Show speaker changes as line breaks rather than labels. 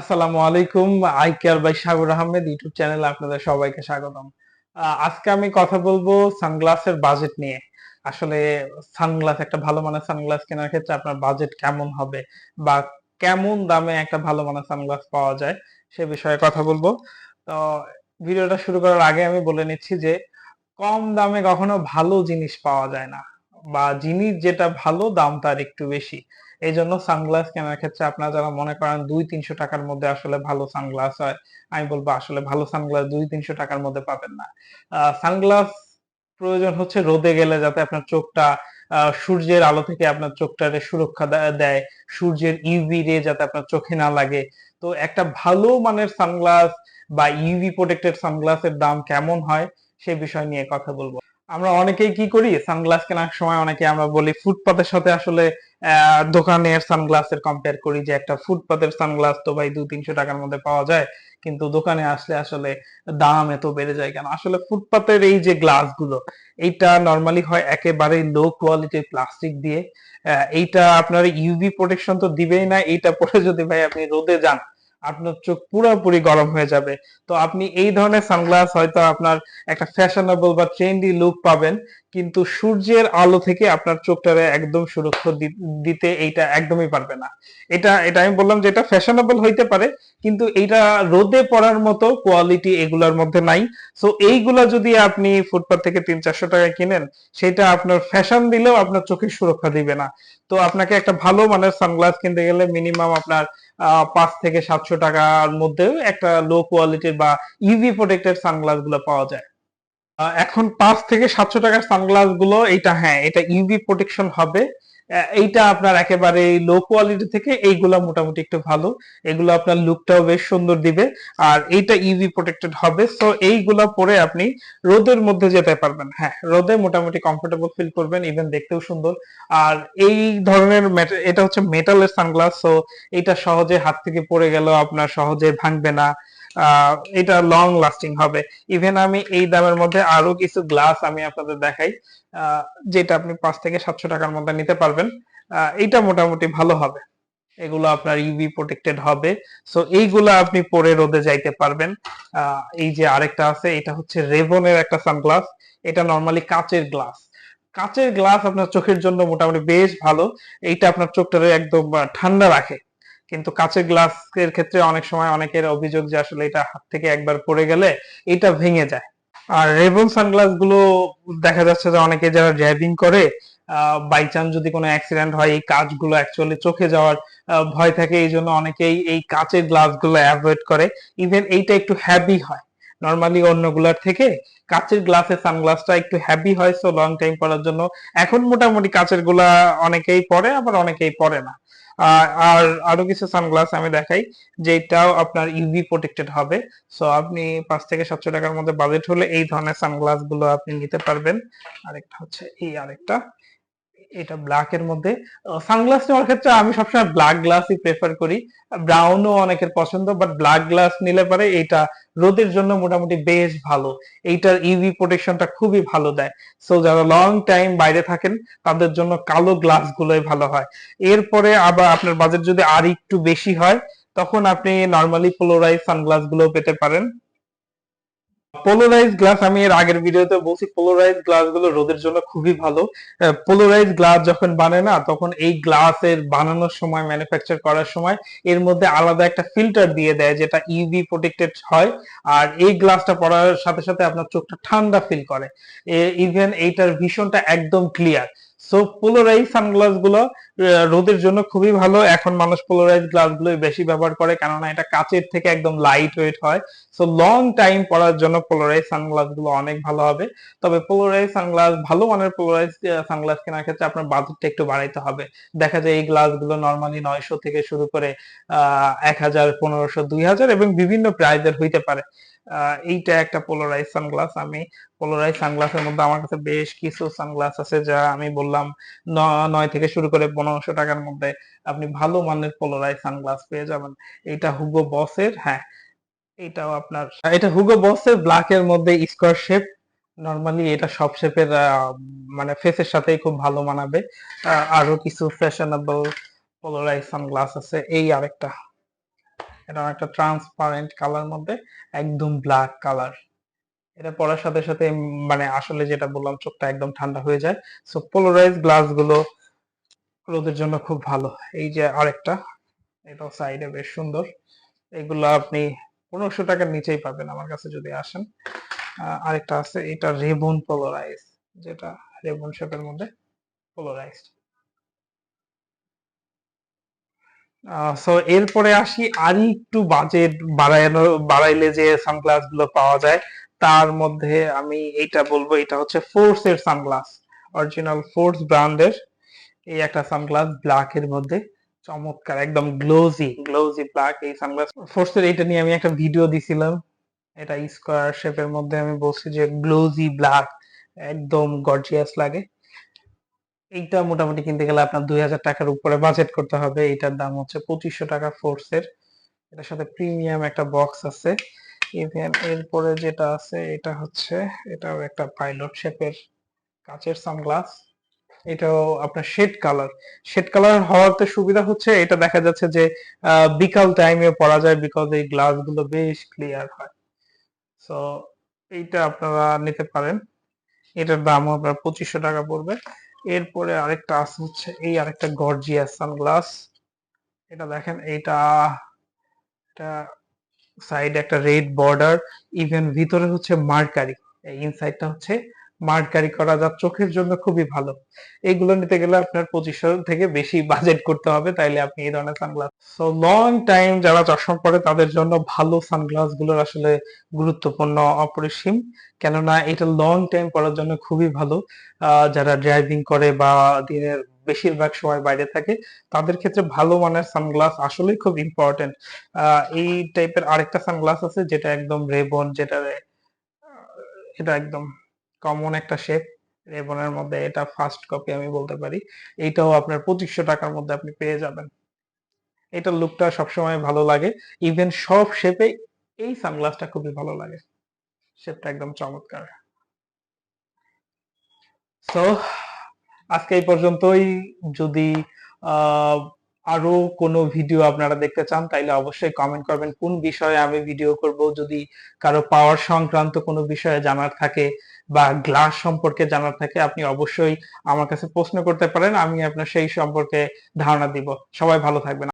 আসসালামু আলাইকুম, I care by Sagar Ahmed, YouTube চ্যানেলে আপনাদের সবাইকে স্বাগতম। আজকে আমি কথা বলব সানগ্লাসের বাজেট নিয়ে। আসলে সানগ্লাস, একটা ভালো মানের সানগ্লাস কেনার ক্ষেত্রে আপনার বাজেট কেমন হবে বা কেমন দামে একটা ভালো মানের সানগ্লাস পাওয়া যায় সে বিষয়ে কথা বলব। তো ভিডিওটা শুরু করার আগে আমি বলে নিচ্ছি যে, কম দামে কখনো ভালো জিনিস পাওয়া যায় না বা জিনিস যেটা ভালো দাম তার একটু বেশি। এই জন্য সানগ্লাস কেনার ক্ষেত্রে আপনারা যারা মনে করেন দুই তিনশো টাকার মধ্যে আসলে ভালো সানগ্লাস হয়, আমি বলব আসলে ভালো সানগ্লাস দুই তিনশো টাকার মধ্যে পাবেন না। সানগ্লাস প্রয়োজন হচ্ছে রোদে গেলে যাতে আপনার চোখটা সূর্যের আলো থেকে আপনার চোখটারে সুরক্ষা দেয়, সূর্যের ইউভি রে যাতে আপনার চোখে না লাগে। তো একটা ভালো মানের সানগ্লাস বা ইউভি প্রোটেক্টেড সানগ্লাসের দাম কেমন হয় সে বিষয় নিয়ে কথা বলব। আমরা অনেকেই কি করি? সানগ্লাস কেনার সময় অনেকে আমরা বলি ফুটপাতের সাথে আসলে দোকানের সানগ্লাসের কম্পেয়ার করি যে একটা ফুটপাতের সানগ্লাস তো ভাই দুই তিনশো টাকার মধ্যে পাওয়া যায়, কিন্তু দোকানে আসলে আসলে দাম এত বেড়ে যায় কেন? আসলে ফুটপাতের এই যে গ্লাসগুলো, এইটা নর্মালি হয় একেবারে লো কোয়ালিটির প্লাস্টিক দিয়ে। এইটা আপনার ইউভি প্রোটেকশন তো দিবেই না, এইটা পরে যদি ভাই আপনি রোদে যান আপনার চোখ পুরোপুরি গরম হয়ে যাবে। তো আপনি এই ধরনের সানগ্লাস হয়তো আপনার একটা ফ্যাশনেবল বা ট্রেন্ডি লুক পাবেন। কিন্তু সূর্যের আলো থেকে আপনার চোখটারে একদম সুরক্ষা দিতে এইটা একদমই পারবে না। এটা এটা আমি বললাম যে এটা ফ্যাশনেবল হইতে পারে, কিন্তু এইটা রোদে পড়ার মতো কোয়ালিটি এগুলোর মধ্যে নাই। সো এইগুলা যদি আপনি ফুটপাথ থেকে তিন চারশো টাকা কিনেন, সেটা আপনার ফ্যাশন দিলেও আপনার চোখের সুরক্ষা দিবে না। তো আপনাকে একটা ভালো মানের সানগ্লাস কিনতে গেলে মিনিমাম আপনার পাঁচ থেকে সাতশো টাকার মধ্যেও একটা লো কোয়ালিটির বা ইউভি প্রোটেক্টেড সানগ্লাসগুলো পাওয়া যায়। এখন পাঁচ থেকে সাতশো টাকার সানগ্লাসগুলো এটা হ্যাঁ এটা ইউভি প্রোটেকশন হবে। এইটা আপনার একেবারে লো কোয়ালিটি থেকে এইগুলা মোটামুটি একটু ভালো। এগুলো আপনার লুকটাও বেশ সুন্দর দিবে, আর এইটা ইউভি প্রোটেক্টেড হবে। সো এইগুলা পরে আপনি রোদের মধ্যে যেতে পারবেন। হ্যাঁ রোদে মোটামুটি কমফোর্টেবল ফিল করবেন ইভেন দেখতেও সুন্দর। আর এই ধরনের এটা হচ্ছে মেটালের সানগ্লাস। সো এটা সহজে হাত থেকে পড়ে গেল আপনার সহজে ভাঙবে না। এটা লং লাস্টিং হবে। ইভেন আমি এই দামের মধ্যে আরও কিছু গ্লাস আমি আপনাদের দেখাই যেটা আপনি পাঁচ থেকে সাতশো টাকার মধ্যে নিতে পারবেন। এইটা মোটামুটি ভালো হবে। এগুলো আপনার ইউভি প্রোটেক্টেড হবে। সো এইগুলো আপনি পরে রোদে যাইতে পারবেন। এই যে আরেকটা আছে, এটা হচ্ছে রেভনের একটা সানগ্লাস। এটা নর্মালি কাচের গ্লাস কাচের গ্লাস আপনার চোখের জন্য মোটামুটি বেশ ভালো। এইটা আপনার চোখটারে একদম ঠান্ডা রাখে। কিন্তু কাচের গ্লাসের ক্ষেত্রে অনেক সময় অনেকের অভিযোগ যে আসলে এটা হাত থেকে একবার পড়ে গেলে এটা ভেঙে যায়। আর রেভন সানগ্লাসগুলো দেখা যাচ্ছে যে অনেকে যারা ড্রাইভিং করে বাই চান্স যদি কোনো অ্যাক্সিডেন্ট হয়, এই কাঁচগুলো অ্যাকচুয়ালি চোখে যাওয়ার ভয় থাকে, এই জন্য অনেকেই এই কাচের গ্লাসগুলো অ্যাভয়েড করে। ইভেন এইটা একটু হ্যাভি হয়। নর্মালি অন্যগুলার থেকে কাচের গ্লাসের সানগ্লাসটা একটু হ্যাভি হয় সো লং টাইম পরার জন্য। এখন মোটামুটি কাচেরগুলা অনেকেই পরে, আবার অনেকেই পরে না। আর, আরও কিছু সানগ্লাস আমি দেখাই যেটাও আপনার ইউভি প্রোটেক্টেড হবে। সো আপনি পাঁচ থেকে সাতশো টাকার মধ্যে বাজেট হলে এই ধরনের সানগ্লাসগুলো আপনি নিতে পারবেন। আরেকটা হচ্ছে এই আরেকটা। এটা ব্ল্যাক এর মধ্যে। সানগ্লাস নেওয়ার ক্ষেত্রে আমি সবসময় ব্ল্যাক গ্লাসই প্রেফার করি। ব্রাউনও অনেকের পছন্দ বাট ব্ল্যাক গ্লাস নিলে পারে এটা রোদের জন্য মোটামুটি বেশ ভালো। এইটার ইউভি প্রোটেকশনটা খুবই ভালো দেয়। সো যারা লং টাইম বাইরে থাকেন, তাদের জন্য কালো গ্লাস গুলোই ভালো হয়। এরপরে আবার আপনার বাজেট যদি আর একটু বেশি হয়, তখন আপনি নর্মালি পোলোরাইজ সানগ্লাসগুলো পেতে পারেন। পোলোরাইজ গ্লাস আমি এর আগের ভিডিওতে বলছি পোলোরাইজ গ্লাসগুলো রোদের জন্য খুবই ভালো। পোলোরাইজ গ্লাস যখন বানায় না, তখন এই গ্লাসের বানানোর সময় ম্যানুফ্যাকচার করার সময়, এর মধ্যে আলাদা একটা ফিল্টার দিয়ে দেয়, যেটা ইউভি প্রোটেক্টেড হয়। আর এই গ্লাসটা পরার সাথে সাথে আপনার চোখটা ঠান্ডা ফিল করে। ইভেন এইটার ভীষণটা একদম ক্লিয়ার সো পোলোরাইজ সানগ্লাসগুলো রোদের জন্য খুবই ভালো। এখন মানুষ পোলোরাইজ গ্লাসগুলো বেশি ব্যবহার করে, কেননা এটা কাচের থেকে একদম লাইট ওয়েট হয়। সো লং টাইম পরার জন্য পোলারাইজ সানগ্লাসগুলো অনেক ভালো হবে। তবে পোলারাইজ সানগ্লাস ভালো মানের পোলারাইজ সানগ্লাস কেনার ক্ষেত্রে আপনার বাজেটটা একটু বাড়াইতে হবে। দেখা যায় এই গ্লাসগুলো নর্মালি নয়শো থেকে শুরু করে, আহ, এক হাজার, পনেরোশো, দুই হাজার এবং বিভিন্ন প্রাইজের হইতে পারে। এইটা একটা পোলারাইজ সানগ্লাস আমি পোলারাইজ সানগ্লাসের মধ্যে আমার কাছে বেশ কিছু সানগ্লাস আছে যা আমি বললাম নয় থেকে শুরু করে পনেরোশো টাকার মধ্যে আপনি ভালো মানের পোলারাইজ সানগ্লাস পেয়ে যাবেন। এটা হুগো বসের হ্যাঁ এটাও আপনার, এটা হুগো বসের ব্ল্যাক এর মধ্যে স্কোয়ার শেপ নরমালি এটা সব শেপের মানে ফেসের সাথেই খুব ভালো মানাবে। আরও কিছু ফ্যাশনেবল পোলারাইজ সানগ্লাস আছে। এই আরেকটা। এটা একটা ট্রান্সপারেন্ট কালার মধ্যে, একদম ব্ল্যাক কালার এটা পরার সাথে সাথে মানে আসলে যেটা বললাম, চোখটা একদম ঠান্ডা হয়ে যায়। সো পোলারাইজ গ্লাসগুলো রোদের জন্য খুব ভালো। এই যে আরেকটা, এটাও সাইডে বেশ সুন্দর। এগুলো আপনি পনেরোশো টাকার নিচেই পাবেন আমার কাছে যদি আসেন। আরেকটা আছে, এটা রেবন পোলারাইজ যেটা রেবন শেপের মধ্যে পোলারাইজড সো এরপরে আসি আর একটু বাজেট বাড়ানো, বাড়াইলে যে সানগ্লাসগুলো পাওয়া যায়, তার মধ্যে আমি এটা বলব, এটা হচ্ছে ফোর্স এর সানগ্লাস অরিজিনাল ফোর্স ব্র্যান্ডের এই একটা সানগ্লাস ব্ল্যাক এর মধ্যে, চমৎকার, একদম গ্লোজি গ্লোজি ব্ল্যাক এই সানগ্লাস ফোর্স এর এটা নিয়ে আমি একটা ভিডিও দিছিলাম, এটা স্কোয়ার শেপের মধ্যে আমি বলছি যে গ্লোজি ব্ল্যাক একদম গর্জিয়াস লাগে। এইটা মোটামুটি কিনতে গেলে আপনার দুই হাজার টাকার উপরে বাজেট করতে হবে। এটার দাম হচ্ছে পঁচিশশো টাকা ফোর্সের এটার সাথে প্রিমিয়াম একটা বক্স আছে। ইভেন এরপরে যেটা আছে, এটা হচ্ছে, এটাও একটা পাইলট শেপের কাচের সানগ্লাস এটাও আপনার শেড কালার শেড কালার হওয়াতে সুবিধা হচ্ছে, এটা দেখা যাচ্ছে যে বিকাল টাইমে পরা যায় বিকজ এই গ্লাসগুলো বেশ ক্লিয়ার হয়। সো এইটা আপনারা নিতে পারেন। এটার দামও আপনার পঁচিশশো টাকা পড়বে। এরপরে আরেকটা আছে হচ্ছে এই আরেকটা গর্জিয়া সানগ্লাস এটা দেখেন এটা এটা সাইডে একটা রেড বর্ডার ইভেন ভিতরে হচ্ছে মার্কারি ইনসাইডটা হচ্ছে মার্কারি করা যা চোখের জন্য খুবই ভালো। এইগুলো নিতে গেলে আপনার পঁচিশশো থেকে বেশি বাজেট করতে হবে, তাইলে আপনি এই ধরনের সানগ্লাস সো লং টাইম যারা চশমা পরে, তাদের জন্য ভালো সানগ্লাসগুলোর আসলে গুরুত্বপূর্ণ অপরিসীম। কেননা, এটা লং টাইম পরার জন্য খুবই ভালো। যারা ড্রাইভিং করে বা দিনের বেশিরভাগ সময় বাইরে থাকে, তাদের ক্ষেত্রে ভালো মানের সানগ্লাস আসলেই খুব ইম্পর্টেন্ট এই টাইপের আরেকটা সানগ্লাস আছে, যেটা একদম রেবন, যেটা এটা একদম কমন একটা শেপ রেবনের মধ্যে এটা ফার্স্ট কপি আমি বলতে পারি। এইটাও আপনার পঁচিশশো টাকার মধ্যে আপনি পেয়ে যাবেন। এটার লুকটা সবসময় ভালো লাগে। ইভেন সব শেপে এই সানগ্লাসটা খুবই ভালো লাগে। শেপটা একদম চমৎকার। সো আজকে এই পর্যন্তই। যদি আহ, আরও কোনো ভিডিও আপনারা দেখতে চান, তাইলে অবশ্যই কমেন্ট করবেন, কোন বিষয়ে আমি ভিডিও করব, যদি কারও পাওয়ার সংক্রান্ত কোনো বিষয়ে জানার থাকে বা গ্লাস সম্পর্কে জানার থাকে, আপনি অবশ্যই আমার কাছে প্রশ্ন করতে পারেন, আমি আপনার সেই সম্পর্কে ধারণা দিব। সবাই ভালো থাকবেন।